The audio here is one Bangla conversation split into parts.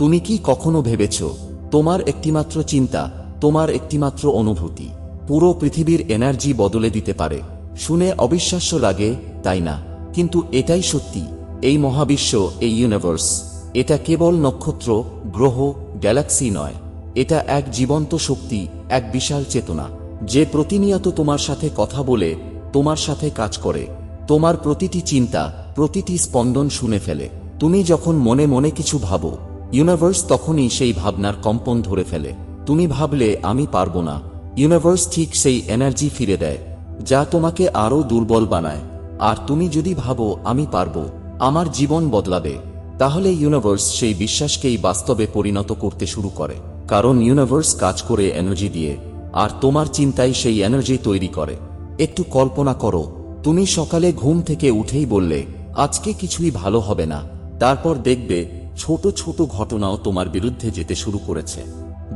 তুমি কি কখনো ভেবেছ, তোমার একটিমাত্র চিন্তা, তোমার একটিমাত্র অনুভূতি। পুরো পৃথিবীর এনার্জি বদলে দিতে পারে। শুনে অবিশ্বাস্য লাগে, তাই না? কিন্তু এটাই সত্যি, এই মহাবিশ্ব, এই ইউনিভার্স এটা কেবল নক্ষত্র, গ্রহ গ্যালাক্সি নয়। এটা এক জীবন্ত শক্তি, এক বিশাল চেতনা। যে প্রতিনিয়ত তোমার সাথে কথা বলে, তোমার সাথে কাজ করে। তোমার প্রতিটি চিন্তা, প্রতিটি স্পন্দন শুনে ফেলে। তুমি যখন মনে মনে কিছু ভাবো ইউনিভার্স তখনই সেই ভাবনার কম্পন ধরে ফেলে। তুমি ভাবলে, আমি পারব না। ইউনিভার্স ঠিক সেই এনার্জি ফিরে দেয়, যা তোমাকে আরও দুর্বল বানায়। আর তুমি যদি ভাবো, আমি পারব, আমার জীবন বদলাবে, তাহলে ইউনিভার্স সেই বিশ্বাসকেই বাস্তবে পরিণত করতে শুরু করে। কারণ ইউনিভার্স কাজ করে এনার্জি দিয়ে, আর তোমার চিন্তাই সেই এনার্জি তৈরি করে। একটু কল্পনা করো, তুমি সকালে ঘুম থেকে উঠেই বললে, আজকে কিছুই ভালো হবে না। তারপর দেখবে ছোট ছোট ঘটনাও তোমার বিরুদ্ধে যেতে শুরু করেছে।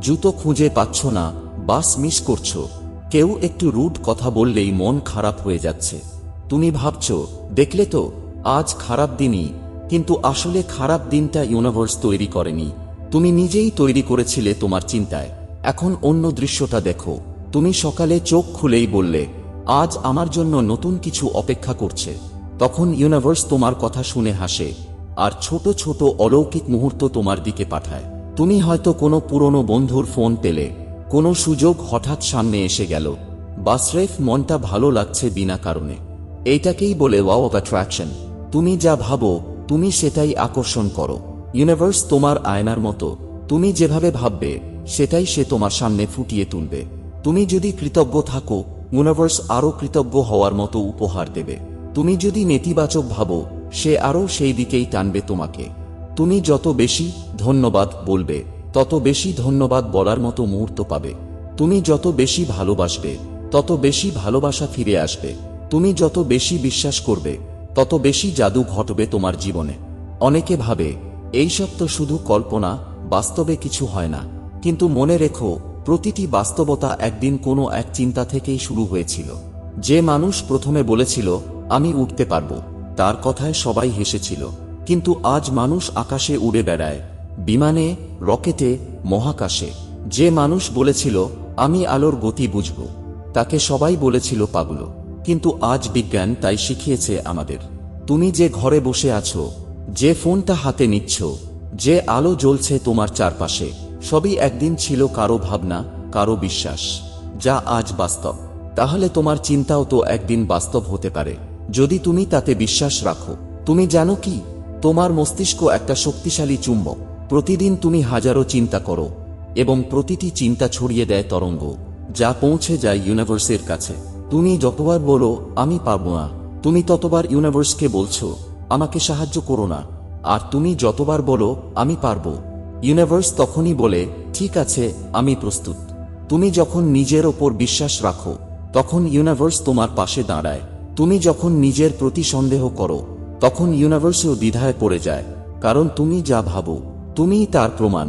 জুতো খুঁজে পাচ্ছ না, বাস মিস করছ। কেউ একটু রুড কথা বললেই মন খারাপ হয়ে যাচ্ছে। তুমি ভাবছ, দেখলে তো, আজ খারাপ দিনই, কিন্তু আসলে খারাপ দিনটা ইউনিভার্স তৈরি করেনি। তুমি নিজেই তৈরি করেছিলে তোমার চিন্তায়। এখন অন্য দৃশ্যটা দেখো। তুমি সকালে চোখ খুলেই বললে, আজ আমার জন্য নতুন কিছু অপেক্ষা করছে। তখন ইউনিভার্স তোমার কথা শুনে হাসে। আর ছোট ছোট অলৌকিক মুহূর্ত তোমার দিকে পাঠায়। তুমি হয়তো কোনো পুরনো বন্ধুর ফোন পেলে, কোনো সুযোগ হঠাৎ সামনে এসে গেল। বা স্রেফ মনটা ভালো লাগছে বিনা কারণে। এইটাকেই বলে ওয়াও অফ অ্যাট্রাকশন তুমি যা ভাবো, তুমি সেটাই আকর্ষণ করো। ইউনিভার্স তোমার আয়নার মতো। তুমি যেভাবে ভাববে, সেটাই সে তোমার সামনে ফুটিয়ে তুলবে। তুমি যদি কৃতজ্ঞ থাকো ইউনিভার্স আরও কৃতজ্ঞ হওয়ার মতো উপহার দেবে। তুমি যদি নেতিবাচক ভাবো সে আরও সেই দিকেই টানবে তোমাকে। তুমি যত বেশি ধন্যবাদ বলবে, তত বেশি ধন্যবাদ বলার মতো মুহূর্ত পাবে। তুমি যত বেশি ভালোবাসবে, তত বেশি ভালোবাসা ফিরে আসবে। তুমি যত বেশি বিশ্বাস করবে, তত বেশি জাদু ঘটবে তোমার জীবনে। অনেকে ভাবে এইসব তো শুধু কল্পনা, বাস্তবে কিছু হয় না। কিন্তু মনে রেখো, প্রতিটি বাস্তবতা একদিন কোনো এক চিন্তা থেকেই শুরু হয়েছিল। যে মানুষ প্রথমে বলেছিল, আমি উঠতে পারব। তার কথায় সবাই হেসেছিল, কিন্তু আজ মানুষ আকাশে উড়ে বেড়ায়, বিমানে, রকেটে, মহাকাশে। যে মানুষ বলেছিল, আমি আলোর গতি বুঝব। তাকে সবাই বলেছিল, পাগল। কিন্তু আজ বিজ্ঞান তাই শিখিয়েছে আমাদের। তুমি যে ঘরে বসে আছো, যে ফোনটা হাতে নিচ্ছ, যে আলো জ্বলছে তোমার চারপাশে, সবই একদিন ছিল কারও ভাবনা, কারও বিশ্বাস, যা আজ বাস্তব। তাহলে তোমার চিন্তাও তো একদিন বাস্তব হতে পারে। যদি তুমি তাতে বিশ্বাস রাখো, তুমি জানো কি? তোমার মস্তিষ্ক একটা শক্তিশালী চুম্বক। প্রতিদিন তুমি হাজারো চিন্তা করো এবং প্রতিটি চিন্তা ছড়িয়ে দেয় তরঙ্গ, যা পৌঁছে যায় ইউনিভার্সের কাছে। তুমি যতবার বলো, আমি পারব না। তুমি ততবার ইউনিভার্সকে বলছো, আমাকে সাহায্য করো না। আর তুমি যতবার বলো, আমি পারব। ইউনিভার্স তখনই বলে, ঠিক আছে, আমি প্রস্তুত। তুমি যখন নিজের ওপর বিশ্বাস রাখো, তখন ইউনিভার্স তোমার পাশে দাঁড়ায়। তুমি যখন নিজের প্রতি সন্দেহ করো, তখন ইউনিভার্সও দ্বিধায় পড়ে যায়, কারণ তুমি যা ভাবো, তুমিই তার প্রমাণ।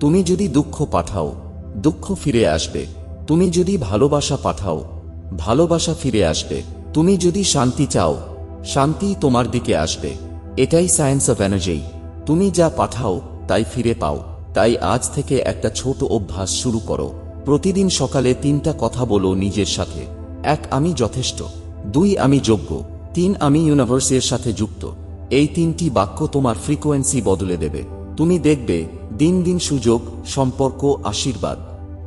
তুমি যদি দুঃখ পাঠাও, দুঃখ ফিরে আসবে। তুমি যদি ভালোবাসা পাঠাও, ভালোবাসা ফিরে আসবে। তুমি যদি শান্তি চাও শান্তি তোমার দিকে আসবে। এটাই সায়েন্স অফ এনার্জি তুমি যা পাঠাও, তাই ফিরে পাও। তাই আজ থেকে একটা ছোট অভ্যাস শুরু করো। প্রতিদিন সকালে তিনটা কথা বলো নিজের সাথে। এক, আমি যথেষ্ট। দুই আমি যোগ্য, তিন আমি ইউনিভার্সের সাথে যুক্ত। এই তিনটি বাক্য তোমার ফ্রিকোয়েন্সি বদলে দেবে। তুমি দেখবে, দিন দিন সুযোগ, সম্পর্ক, আশীর্বাদ,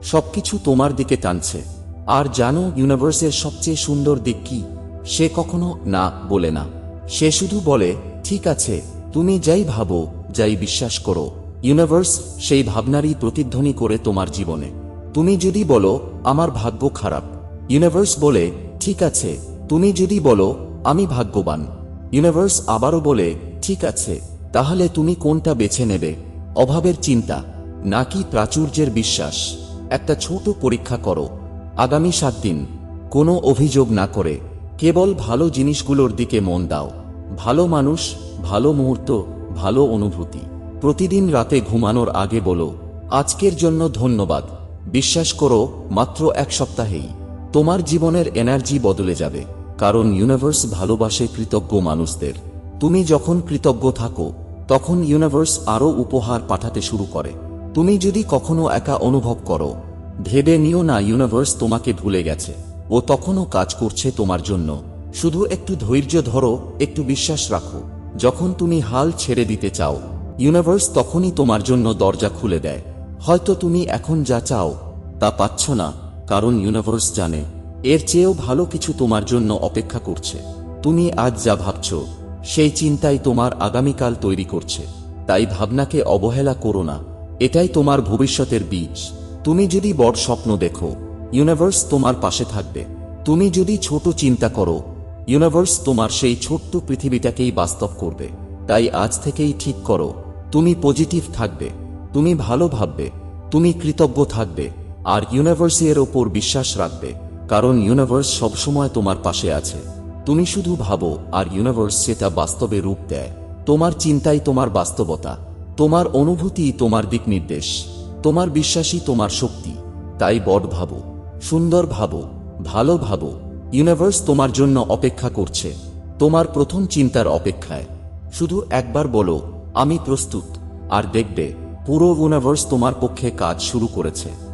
সবকিছু তোমার দিকে টানছে। আর জানো, ইউনিভার্সের সবচেয়ে সুন্দর দিক কি? সে কখনো না বলে না। সে শুধু বলে, ঠিক আছে, তুমি যাই ভাবো, যাই বিশ্বাস করো। ইউনিভার্স সেই ভাবনারই প্রতিধ্বনি করে তোমার জীবনে। তুমি যদি বলো, আমার ভাগ্য খারাপ। ইউনিভার্স বলে, ঠিক আছে তুমি যদি বলো, আমি ভাগ্যবান। ইউনিভার্স আবারও বলে, ঠিক আছে, তাহলে তুমি কোনটা বেছে নেবে? অভাবের চিন্তা, নাকি প্রাচুর্যের বিশ্বাস? একটা ছোট পরীক্ষা করো। আগামী সাত দিন, কোনো অভিযোগ না করে, কেবল ভালো জিনিসগুলোর দিকে মন দাও। ভালো মানুষ, ভালো মুহূর্ত, ভালো অনুভূতি। প্রতিদিন রাতে ঘুমানোর আগে বলো, আজকের জন্য ধন্যবাদ। বিশ্বাস করো, মাত্র এক সপ্তাহেই, তোমার জীবনের এনার্জি বদলে যাবে। কারণ ইউনিভার্স ভালোবাসে কৃতজ্ঞ মানুষদের। তুমি যখন কৃতজ্ঞ থাকো, তখন ইউনিভার্স আরও উপহার পাঠাতে শুরু করে। তুমি যদি কখনো একা অনুভব করো, ভেবে নিও না ইউনিভার্স তোমাকে ভুলে গেছে। ও তখনও কাজ করছে তোমার জন্য। শুধু একটু ধৈর্য ধরো, একটু বিশ্বাস রাখো। যখন তুমি হাল ছেড়ে দিতে চাও ইউনিভার্স তখনই তোমার জন্য দরজা খুলে দেয়। হয়তো তুমি এখন যা চাও, তা পাচ্ছ না, কারণ ইউনিভার্স জানে। এর চেয়েও ভালো কিছু তোমার জন্য অপেক্ষা করছে। তুমি আজ যা ভাবছ, সেই চিন্তাই তোমার আগামীকাল তৈরি করছে। তাই ভাবনাকে অবহেলা করো না। এটাই তোমার ভবিষ্যতের বীজ। তুমি যদি বড় স্বপ্ন দেখো ইউনিভার্স তোমার পাশে থাকবে। তুমি যদি ছোট চিন্তা করো ইউনিভার্স তোমার সেই ছোট্ট পৃথিবীটাকেই বাস্তব করবে। তাই আজ থেকেই ঠিক করো, তুমি পজিটিভ থাকবে, তুমি ভালো ভাববে, তুমি কৃতজ্ঞ থাকবে, আর ইউনিভার্সের ওপর বিশ্বাস রাখবে। কারণ ইউনিভার্স সবসময় তোমার পাশে আছে। তুমি শুধু ভাবো, আর ইউনিভার্স সেটা বাস্তবে রূপ দেয়। তোমার চিন্তাই তোমার বাস্তবতা। তোমার অনুভূতি তোমার দিক নির্দেশ। তোমার বিশ্বাসই তোমার শক্তি। তাই বট ভাবো, সুন্দর ভাবো, ভালো ভাবো। ইউনিভার্স তোমার জন্য অপেক্ষা করছে। তোমার প্রথম চিন্তার অপেক্ষায়। শুধু একবার বলো, আমি প্রস্তুত। আর দেখবে, পুরো ইউনিভার্স তোমার পক্ষে কাজ শুরু করেছে।